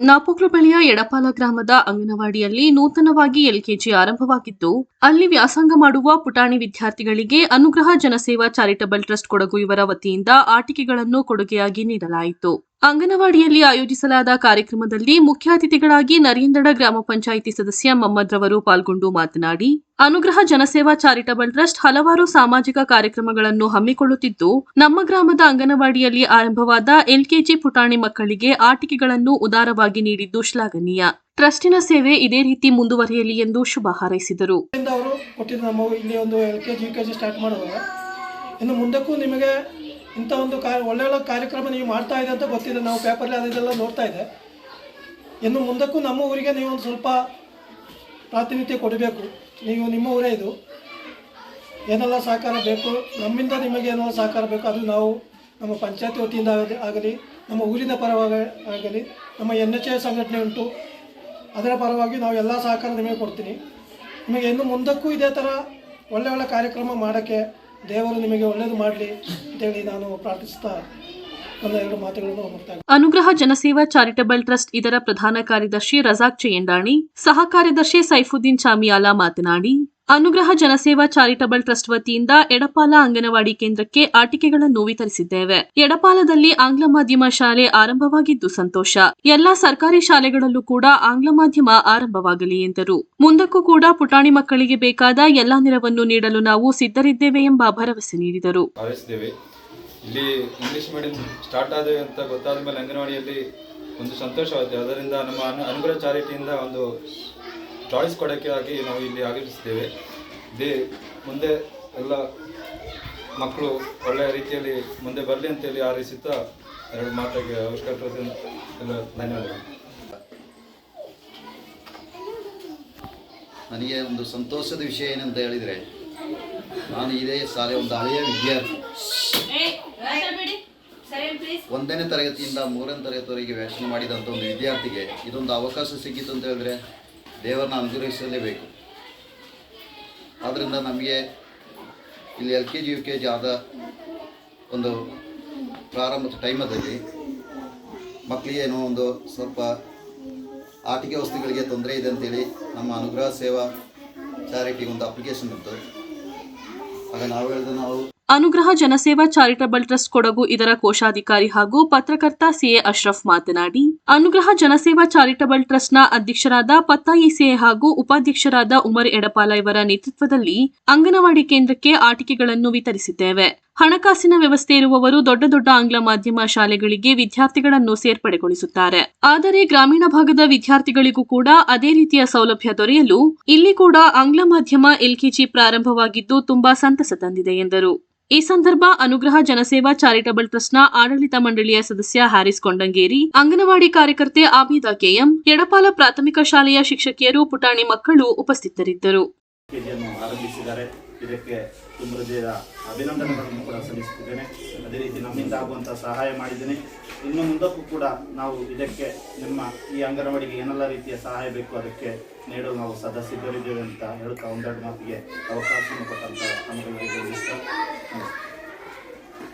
ನಾಪೋಕ್ಲು ಬಳಿಯ ಎಡಪಾಲ ಗ್ರಾಮದ ಅಂಗನವಾಡಿಯಲ್ಲಿ ನೂತನವಾಗಿ ಎಲ್ಕೆಜಿ ಆರಂಭವಾಗಿದ್ದು, ಅಲ್ಲಿ ವ್ಯಾಸಂಗ ಮಾಡುವ ಪುಟಾಣಿ ವಿದ್ಯಾರ್ಥಿಗಳಿಗೆ ಅನುಗ್ರಹ ಜನಸೇವಾ ಚಾರಿಟಬಲ್ ಟ್ರಸ್ಟ್ ಕೊಡಗು ಇವರ ವತಿಯಿಂದ ಆಟಿಕೆಗಳನ್ನು ಕೊಡುಗೆಯಾಗಿ ನೀಡಲಾಯಿತು. ಅಂಗನವಾಡಿಯಲ್ಲಿ ಆಯೋಜಿಸಲಾದ ಕಾರ್ಯಕ್ರಮದಲ್ಲಿ ಮುಖ್ಯ ಅತಿಥಿಗಳಾಗಿ ನರೇಂದಡ ಗ್ರಾಮ ಪಂಚಾಯಿತಿ ಸದಸ್ಯ ಮಮ್ಮದ್ ರವರು ಪಾಲ್ಗೊಂಡು ಮಾತನಾಡಿ, ಅನುಗ್ರಹ ಜನಸೇವಾ ಚಾರಿಟಬಲ್ ಟ್ರಸ್ಟ್ ಹಲವಾರು ಸಾಮಾಜಿಕ ಕಾರ್ಯಕ್ರಮಗಳನ್ನು ಹಮ್ಮಿಕೊಳ್ಳುತ್ತಿದ್ದು, ನಮ್ಮ ಗ್ರಾಮದ ಅಂಗನವಾಡಿಯಲ್ಲಿ ಆರಂಭವಾದ ಎಲ್ಕೆಜಿ ಪುಟಾಣಿ ಮಕ್ಕಳಿಗೆ ಆಟಿಕೆಗಳನ್ನು ಉದಾರವಾಗಿ ನೀಡಿದ್ದು ಶ್ಲಾಘನೀಯ. ಟ್ರಸ್ಟಿನ ಸೇವೆ ಇದೇ ರೀತಿ ಮುಂದುವರಿಯಲಿ ಎಂದು ಶುಭ ಹಾರೈಸಿದರು. ಇನ್ನು ಮುಂದಕ್ಕೂ ನಿಮಗೆ ಇಂಥ ಒಂದು ಕಾ ಒಳ್ಳೆ ಕಾರ್ಯಕ್ರಮ ನೀವು ಮಾಡ್ತಾ ಇದೆ ಅಂತ ಗೊತ್ತಿದೆ. ನಾವು ಪೇಪರಲ್ಲಿ ಅದೆಲ್ಲ ನೋಡ್ತಾ ಇದೆ. ಇನ್ನು ಮುಂದಕ್ಕೂ ನಮ್ಮ ಊರಿಗೆ ನೀವು ಒಂದು ಸ್ವಲ್ಪ ಪ್ರಾತಿನಿಧ್ಯ ಕೊಡಬೇಕು. ನೀವು ನಿಮ್ಮ ಊರೇ ಇದು. ಏನೆಲ್ಲ ಸಹಕಾರ ಬೇಕು? ನಮ್ಮಿಂದ ನಿಮಗೆ ಏನೆಲ್ಲ ಸಹಕಾರ ಬೇಕು? ಅದು ನಾವು ನಮ್ಮ ಪಂಚಾಯತ್ ವತಿಯಿಂದ ಆಗಲಿ ಆಗಲಿ, ನಮ್ಮ ಊರಿನ ಪರವಾಗಿ ಆಗಲಿ, ನಮ್ಮ ಎನ್ ಎಚ್ ಎ ಸಂಘಟನೆ ಉಂಟು. ಅದರ ಪರವಾಗಿ ನಾವು ಎಲ್ಲ ಸಹಕಾರ ನಿಮಗೆ ಕೊಡ್ತೀನಿ. ನಿಮಗೆ ಇನ್ನು ಮುಂದಕ್ಕೂ ಇದೇ ಥರ ಒಳ್ಳೆ ಒಳ್ಳೆ ಕಾರ್ಯಕ್ರಮ ಮಾಡೋಕ್ಕೆ ದೇವರು ನಿಮಗೆ ಒಳ್ಳೆಯದು ಮಾಡಲಿ ಅಂತೇಳಿ ನಾನು ಪ್ರಾರ್ಥಿಸ್ತಾ ಮಾತುಗಳನ್ನು ಅನುಗ್ರಹ ಜನಸೇವಾ ಚಾರಿಟಬಲ್ ಟ್ರಸ್ಟ್ ಇದರ ಪ್ರಧಾನ ಕಾರ್ಯದರ್ಶಿ ರಜಾಕ್ ಚೇಂಡಾಣಿ ಸಹ ಕಾರ್ಯದರ್ಶಿ ಸೈಫುದ್ದೀನ್ ಚಾಮಿಯಾಲ ಮಾತನಾಡಿ ಅನುಗ್ರಹ ಜನಸೇವಾ ಚಾರಿಟಬಲ್ ಟ್ರಸ್ಟ್ ವತಿಯಿಂದ ಎಡಪಾಲ ಅಂಗನವಾಡಿ ಕೇಂದ್ರಕ್ಕೆ ಆಟಿಕೆಗಳನ್ನು ವಿತರಿಸಿದ್ದೇವೆ ಎಡಪಾಲದಲ್ಲಿ ಆಂಗ್ಲ ಮಾಧ್ಯಮ ಶಾಲೆ ಆರಂಭವಾಗಿದ್ದು ಸಂತೋಷ. ಎಲ್ಲಾ ಸರ್ಕಾರಿ ಶಾಲೆಗಳಲ್ಲೂ ಕೂಡ ಆಂಗ್ಲ ಮಾಧ್ಯಮ ಆರಂಭವಾಗಲಿ ಎಂದರು. ಮುಂದಕ್ಕೂ ಕೂಡ ಪುಟಾಣಿ ಮಕ್ಕಳಿಗೆ ಬೇಕಾದ ಎಲ್ಲಾ ನೆರವನ್ನು ನೀಡಲು ನಾವು ಸಿದ್ಧರಿದ್ದೇವೆ ಎಂಬ ಭರವಸೆ ನೀಡಿದರು. ಅಂಗನವಾಡಿಯಲ್ಲಿ ಒಂದು ಸಂತೋಷವಾಯಿತು ಅದರಿಂದ ನಮ್ಮ ಅನು, ಅನುಗ್ರಹ ಚಾರಿಟಿಯಿಂದ ಒಂದು ಚಾಯ್ಸ್ ಕೊಡೋಕ್ಕೆ ಆಗಿ ನಾವು ಇಲ್ಲಿ ಆಗಮಿಸ್ತೇವೆ ದೇ ಮುಂದೆ ಎಲ್ಲ ಮಕ್ಕಳು ಒಳ್ಳೆಯ ರೀತಿಯಲ್ಲಿ ಮುಂದೆ ಬರಲಿ ಅಂತೇಳಿ ಆರಿಸುತ್ತಾ ಎರಡು ಮಾತಾಗಿ ಅವಶ್ಯಕತೆ ಎಲ್ಲ ಧನ್ಯವಾದಗಳು. ನನಗೆ ಒಂದು ಸಂತೋಷದ ವಿಷಯ ಏನಂತ ಹೇಳಿದರೆ ನಾನು ಇದೇ ಶಾಲೆ ಒಂದು ಹಳೆಯ ವಿದ್ಯಾರ್ಥಿ. ಒಂದನೇ ತರಗತಿಯಿಂದ ಮೂರನೇ ತರಗತಿವರೆಗೆ ವ್ಯಾಸನ ಮಾಡಿದಂಥ ಒಂದು ವಿದ್ಯಾರ್ಥಿಗೆ ಇದೊಂದು ಅವಕಾಶ ಸಿಕ್ಕಿತು ಅಂತ ಹೇಳಿದ್ರೆ ದೇವರನ್ನ ಅನುಗ್ರಹಿಸಲೇಬೇಕು ಆದ್ದರಿಂದ ನಮಗೆ ಇಲ್ಲಿ L K G, U K G ಆದ ಒಂದು ಪ್ರಾರಂಭದ ಟೈಮದಲ್ಲಿ ಮಕ್ಕಳಿಗೆ ಏನೋ ಒಂದು ಸ್ವಲ್ಪ ಆಟಿಕೆ ವಸ್ತುಗಳಿಗೆ ತೊಂದರೆ ಇದೆ ಅಂತೇಳಿ ನಮ್ಮ ಅನುಗ್ರಹ ಸೇವಾ ಚಾರಿಟಿಗೆ ಒಂದು ಅಪ್ಲಿಕೇಶನ್ ಇತ್ತು ಆಗ ನಾವು ಹೇಳಿದ ನಾವು ಅನುಗ್ರಹ ಜನಸೇವಾ ಚಾರಿಟಬಲ್ ಟ್ರಸ್ಟ್ ಕೊಡಗು ಇದರ ಕೋಶಾಧಿಕಾರಿ ಹಾಗೂ ಪತ್ರಕರ್ತ ಸಿಎ ಅಶ್ರಫ್ ಮಾತನಾಡಿ, ಅನುಗ್ರಹ ಜನಸೇವಾ ಚಾರಿಟಬಲ್ ಟ್ರಸ್ಟ್ನ ಅಧ್ಯಕ್ಷರಾದ ಪತ್ತಾಯಿ ಸಿಎ ಹಾಗೂ ಉಪಾಧ್ಯಕ್ಷರಾದ ಉಮರ್ ಎಡಪಾಲ ಇವರ ನೇತೃತ್ವದಲ್ಲಿ ಅಂಗನವಾಡಿ ಕೇಂದ್ರಕ್ಕೆ ಆಟಿಕೆಗಳನ್ನು ವಿತರಿಸಿದ್ದೇವೆ. ಹಣಕಾಸಿನ ವ್ಯವಸ್ಥೆ ಇರುವವರು ದೊಡ್ಡ ದೊಡ್ಡ ಆಂಗ್ಲ ಮಾಧ್ಯಮ ಶಾಲೆಗಳಿಗೆ ವಿದ್ಯಾರ್ಥಿಗಳನ್ನು ಸೇರ್ಪಡೆಗೊಳಿಸುತ್ತಾರೆ. ಆದರೆ ಗ್ರಾಮೀಣ ಭಾಗದ ವಿದ್ಯಾರ್ಥಿಗಳಿಗೂ ಕೂಡ ಅದೇ ರೀತಿಯ ಸೌಲಭ್ಯ ದೊರೆಯಲು ಇಲ್ಲಿ ಕೂಡ ಆಂಗ್ಲ ಮಾಧ್ಯಮ ಎಲ್ಕೆಜಿ ಪ್ರಾರಂಭವಾಗಿದ್ದು ತುಂಬಾ ಸಂತಸ ತಂದಿದೆ ಎಂದರು. ಈ ಸಂದರ್ಭ ಅನುಗ್ರಹ ಜನಸೇವಾ ಚಾರಿಟಬಲ್ ಟ್ರಸ್ಟ್ನ ಆಡಳಿತ ಮಂಡಳಿಯ ಸದಸ್ಯ ಹ್ಯಾರಿಸ್ ಕೊಂಡಂಗೇರಿ, ಅಂಗನವಾಡಿ ಕಾರ್ಯಕರ್ತೆ ಆಬಿದಾ ಕೆಎಂ ಎಡಪಾಲ ಪ್ರಾಥಮಿಕ ಶಾಲೆಯ ಶಿಕ್ಷಕಿಯರು ಪುಟಾಣಿ ಮಕ್ಕಳು ಉಪಸ್ಥಿತರಿದ್ದರು. ಇದಕ್ಕೆ ತುಂಬ ಹೃದಯದ ಅಭಿನಂದನೆಗಳನ್ನು ಕೂಡ ಸಲ್ಲಿಸುತ್ತಿದ್ದೇನೆ ಅದೇ ರೀತಿ ನಮ್ಮಿಂದ ಆಗುವಂಥ ಸಹಾಯ ಮಾಡಿದ್ದೇನೆ. ಇನ್ನು ಮುಂದಕ್ಕೂ ಕೂಡ ನಾವು ಇದಕ್ಕೆ ನಿಮ್ಮ ಈ ಅಂಗನವಾಡಿಗೆ ಏನೆಲ್ಲ ರೀತಿಯ ಸಹಾಯ ಬೇಕು ಅದಕ್ಕೆ ನೀಡಲು ನಾವು ಸದಾ ಸಿದ್ಧರಿದ್ದೇವೆ ಅಂತ ಹೇಳುತ್ತಾ ಒಂದೆರಡು ಮಾತಿಗೆ ಅವಕಾಶವನ್ನು ಅಂಗನವಾಡಿಗೆ ನಮಸ್ಕಾರ.